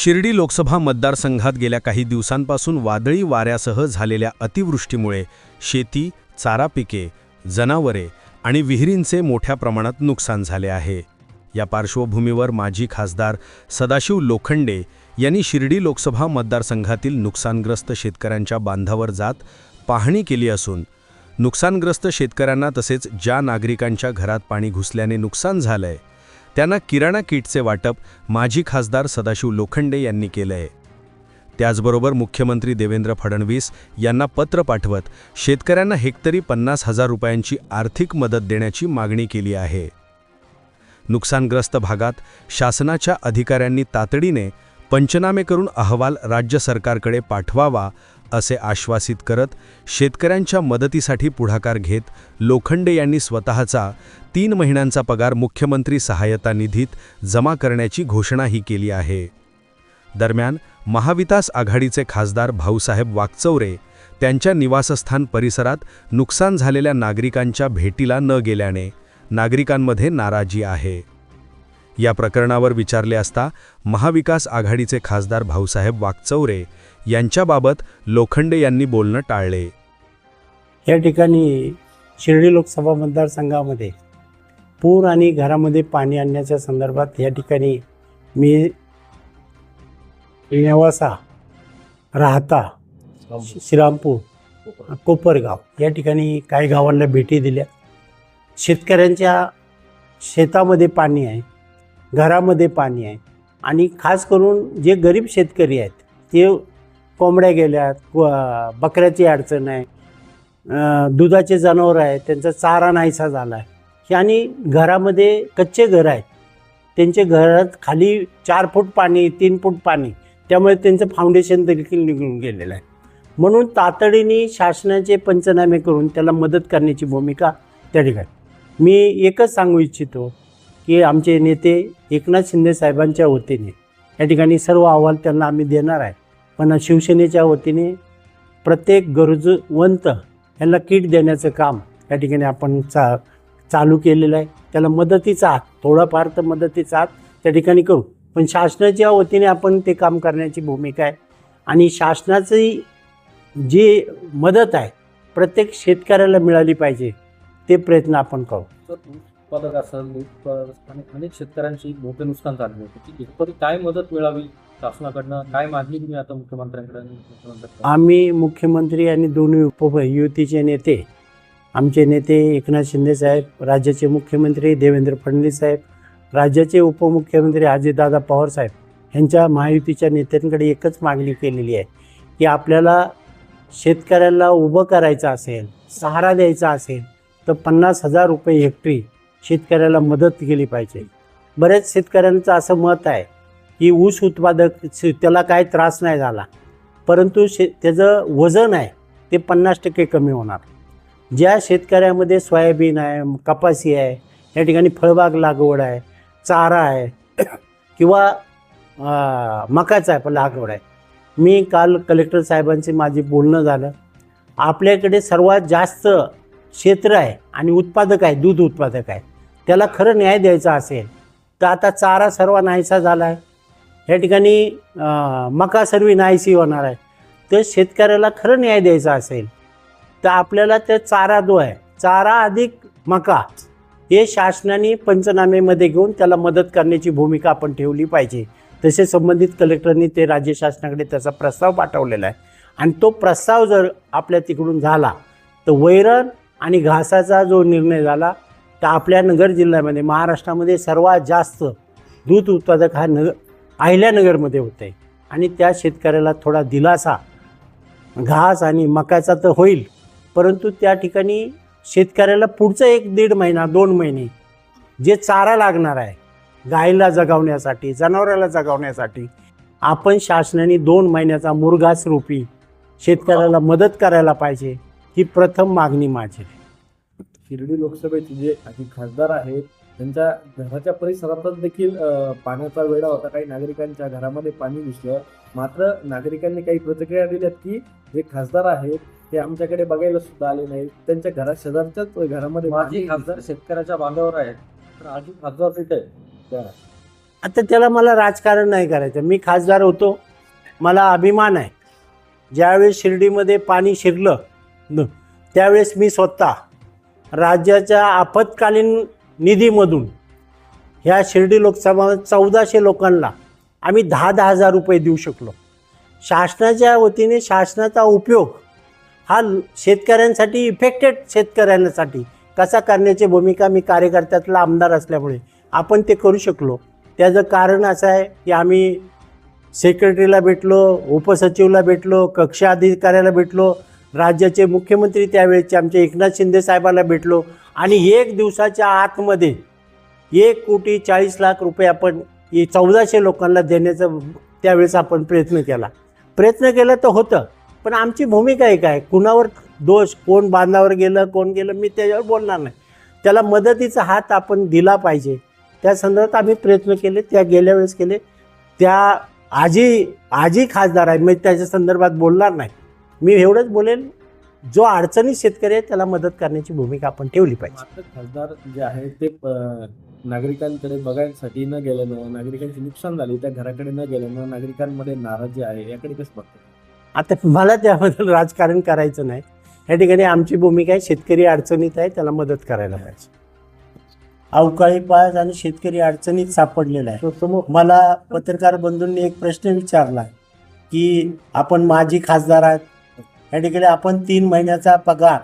शिर्डी लोकसभा मतदारसंघात गेल्या काही दिवसांपासून वादळी वाऱ्यासह झालेल्या अतिवृष्टीमुळे शेती चारा पिके जनावरे आणि विहिरींचे मोठ्या प्रमाणात नुकसान झाले आहे. या पार्श्वभूमीवर माजी खासदार सदाशिव लोखंडे यांनी शिर्डी लोकसभा मतदारसंघातील नुकसानग्रस्त शेतकऱ्यांच्या बांधावर जात पाहणी केली असून नुकसानग्रस्त शेतकऱ्यांना तसेच ज्या नागरिकांच्या घरात पाणी घुसल्याने नुकसान झालंय त्यांना किराणा किटचे वाटप माजी खासदार सदाशिव लोखंडे यांनी केलंय त्याचबरोबर मुख्यमंत्री देवेंद्र फडणवीस यांना पत्र पाठवत शेतकऱ्यांना हेक्टरी पन्नास हजार रुपयांची आर्थिक मदत देण्याची मागणी केली आहे. नुकसानग्रस्त भागात शासनाच्या अधिकाऱ्यांनी तातडीने पंचनामे करून अहवाल राज्य सरकारकडे पाठवावा असे आश्वासित करत शेतकऱ्यांच्या मदतीसाठी पुढाकार घेत लोखंडे यांनी स्वतःचा तीन महिन्यांचा पगार मुख्यमंत्री सहायता निधीत जमा करण्याची घोषणाही केली आहे. दरम्यान महाविकास आघाडीचे खासदार भाऊसाहेब वाकचौरे त्यांच्या निवासस्थान परिसरात नुकसान झालेल्या नागरिकांच्या भेटीला न गेल्याने नागरिकांमध्ये नाराजी आहे. या प्रकरणावर विचारले असता महाविकास आघाडीचे खासदार भाऊसाहेब वाकचौरे यांच्याबाबत लोखंडे यांनी बोलणं टाळले. या ठिकाणी शिर्डी लोकसभा मतदारसंघामध्ये पूर आणि घरामध्ये पाणी आणण्याच्या संदर्भात या ठिकाणी मी नेवासा राहता श्रीरामपूर कोपरगाव या ठिकाणी काही गावांना भेटी दिल्या. शेतकऱ्यांच्या शेतामध्ये पाणी आहे घरामध्ये पाणी आहे आणि खास करून जे गरीब शेतकरी आहेत ते कोंबड्या गेल्यात बकऱ्याची अडचण आहे दुधाचे जनावर आहे त्यांचा चारा नाहीसा झाला आहे आणि घरामध्ये कच्चे घर आहेत. त्यांचे घरात खाली चार फूट पाणी तीन फूट पाणी त्यामुळे त्यांचं फाउंडेशन देखील निघून गेलेलं आहे. म्हणून तातडीने शासनाचे पंचनामे करून त्याला मदत करण्याची भूमिका त्या ठिकाणी. मी एकच सांगू इच्छितो की आमचे नेते एकनाथ शिंदे साहेबांच्या वतीने या ठिकाणी सर्व अहवाल त्यांना आम्ही देणार आहे. पण शिवसेनेच्या वतीने प्रत्येक गरजवंत यांना किट देण्याचं काम या ठिकाणी आपण चा चालू केलेलं आहे. त्याला मदतीचा हात थोडाफार तर मदतीचा हात त्या ठिकाणी करू. पण शासनाच्या वतीने आपण ते काम करण्याची भूमिका आहे. आणि शासनाची जी मदत आहे प्रत्येक शेतकऱ्याला मिळाली पाहिजे ते प्रयत्न आपण करू. उत्पादक असेल आणि अनेक शेतकऱ्यांची मोठे नुकसान झाले होते. की काय मदत मिळावी शासनाकडनं? काय मागणी तुम्ही आता मुख्यमंत्र्यांकडे मुख्यमंत्र्यांकडे? आम्ही मुख्यमंत्री आणि दोन्ही उप युतीचे नेते आमचे नेते एकनाथ शिंदे साहेब राज्याचे मुख्यमंत्री देवेंद्र फडणवीस साहेब राज्याचे उपमुख्यमंत्री अजितदादा पवार साहेब यांच्या महायुतीच्या नेत्यांकडे एकच मागणी केलेली आहे की आपल्याला शेतकऱ्याला उभं करायचं असेल सहारा द्यायचा असेल तर पन्नास हजार रुपये हेक्टरी शेतकऱ्याला मदत केली पाहिजे. बऱ्याच शेतकऱ्यांचं असं मत आहे की ऊस उत्पादक त्याला काय त्रास नाही झाला. परंतु शे त्याचं वजन आहे ते पन्नास टक्के कमी होणार. ज्या शेतकऱ्यामध्ये सोयाबीन आहे कपासी आहे या ठिकाणी फळबाग लागवड आहे चारा आहे किंवा मकाचा आहे पण लागवड आहे. मी काल कलेक्टर साहेबांचे माझे बोलणं झालं. आपल्याकडे सर्वात जास्त क्षेत्र आहे आणि उत्पादक आहे दूध उत्पादक आहे. त्याला खरं न्याय द्यायचा असेल तर आता चारा सर्व नाहीसा झाला आहे या ठिकाणी मका सर्व नाहीशी होणार आहे. तर शेतकऱ्याला खरं न्याय द्यायचा असेल तर आपल्याला त्या चारा जो आहे चारा अधिक मका हे शासनाने पंचनामेमध्ये घेऊन त्याला मदत करण्याची भूमिका आपण ठेवली पाहिजे. तसे संबंधित कलेक्टरनी ते राज्य शासनाकडे त्याचा प्रस्ताव पाठवलेला आहे. आणि तो प्रस्ताव जर आपल्या तिकडून झाला तर वैरण आणि घासाचा जो निर्णय झाला तर आपल्या नगर जिल्ह्यामध्ये महाराष्ट्रामध्ये सर्वात जास्त दूध उत्पादक हा नगर अहिल्यानगरमध्ये होत आहे आणि त्या शेतकऱ्याला थोडा दिलासा घास आणि मकाचा तर होईल परंतु त्या ठिकाणी शेतकऱ्याला पुढचं एक दीड महिना दोन महिने जे चारा लागणार आहे गायीला जगवण्यासाठी जनावराला जगवण्यासाठी आपण शासनाने दोन महिन्याचा मुरघास रूपी शेतकऱ्याला मदत करायला पाहिजे ही प्रथम मागणी माझी आहे. शिर्डी लोकसभेचे जे काही खासदार आहेत त्यांच्या घराच्या परिसरातच देखील पाण्याचा वेढा होता. काही नागरिकांच्या घरामध्ये पाणी घुसलं मात्र नागरिकांनी काही प्रतिक्रिया दिल्यात की जे खासदार आहेत ते आमच्याकडे बघायला सुद्धा आले नाहीत. त्यांच्या घरा शेजारच्याच घरामध्ये माझी खासदार. शेतकऱ्याच्या बांधावर आहेत. तर आजी खासदार? त्या. आता त्याला मला राजकारण नाही करायचं. मी खासदार होतो. मला अभिमान आहे. ज्यावेळेस शिर्डीमध्ये पाणी शिरलं न त्यावेळेस मी स्वतः राज्याच्या आपत्कालीन निधीमधून ह्या शिर्डी लोकसभा चौदाशे लोकांना आम्ही दहा दहा हजार रुपये देऊ शकलो. शासनाच्या वतीने शासनाचा उपयोग हा शेतकऱ्यांसाठी इफेक्टेड शेतकऱ्यांसाठी कसा करण्याची भूमिका मी कार्यकर्त्यातला आमदार असल्यामुळे आपण ते करू शकलो. त्याचं कारण असं आहे की आम्ही सेक्रेटरीला भेटलो उपसचिवला भेटलो कक्ष अधिकाऱ्याला भेटलो राज्याचे मुख्यमंत्री त्यावेळेचे आमचे एकनाथ शिंदे साहेबाला भेटलो. आणि एक दिवसाच्या आतमध्ये एक कोटी चाळीस लाख रुपये आपण चौदाशे लोकांना देण्याचा त्यावेळेस आपण प्रयत्न केला. प्रयत्न केला तर होतं. पण आमची भूमिका एक आहे. कुणावर दोष कोण बांधावर गेलं कोण गेलं मी त्याच्यावर बोलणार नाही. त्याला मदतीचा हात आपण दिला पाहिजे. त्या संदर्भात आम्ही प्रयत्न केले त्या गेल्या वेळेस केले. त्या आजी आजी खासदार आहे मी त्याच्या संदर्भात बोलणार नाही. मी एवढंच बोलेन जो अडचणीत शेतकरी आहे त्याला मदत करण्याची भूमिका आपण ठेवली पाहिजे. खासदार जे आहे ते नागरिकांकडे बघायसाठी न गेल्यानं नागरिकांची नुकसान झाली त्या घराकडे न गेल्यानं नागरिकांमध्ये नाराजी आहे याकडे कसं बघतो आता मला त्याबद्दल राजकारण करायचं नाही. या ठिकाणी आमची भूमिका आहे शेतकरी अडचणीत आहे त्याला मदत करायला पाहिजे. अवकाळी पाऊस आणि शेतकरी अडचणीत सापडलेला आहे. मला पत्रकार बंधूंनी एक प्रश्न विचारला की आपण माजी खासदार आहात या ठिकाणी आपण तीन महिन्याचा पगार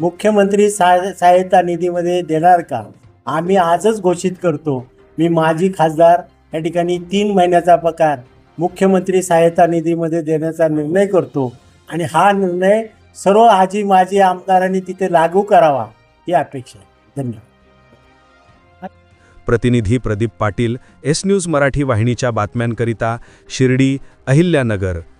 मुख्यमंत्री सहाय सहायता निधीमध्ये देणार का? आम्ही आजच घोषित करतो. मी माजी खासदार या ठिकाणी तीन महिन्याचा पगार मुख्यमंत्री सहायता निधीमध्ये देण्याचा निर्णय करतो. आणि हा निर्णय सर्व आजी माजी आमदारांनी तिथे लागू करावा ही अपेक्षा आहे. धन्यवाद. प्रतिनिधी प्रदीप पाटील एस न्यूज मराठी वाहिनीच्या बातम्यांकरिता शिर्डी अहिल्यानगर.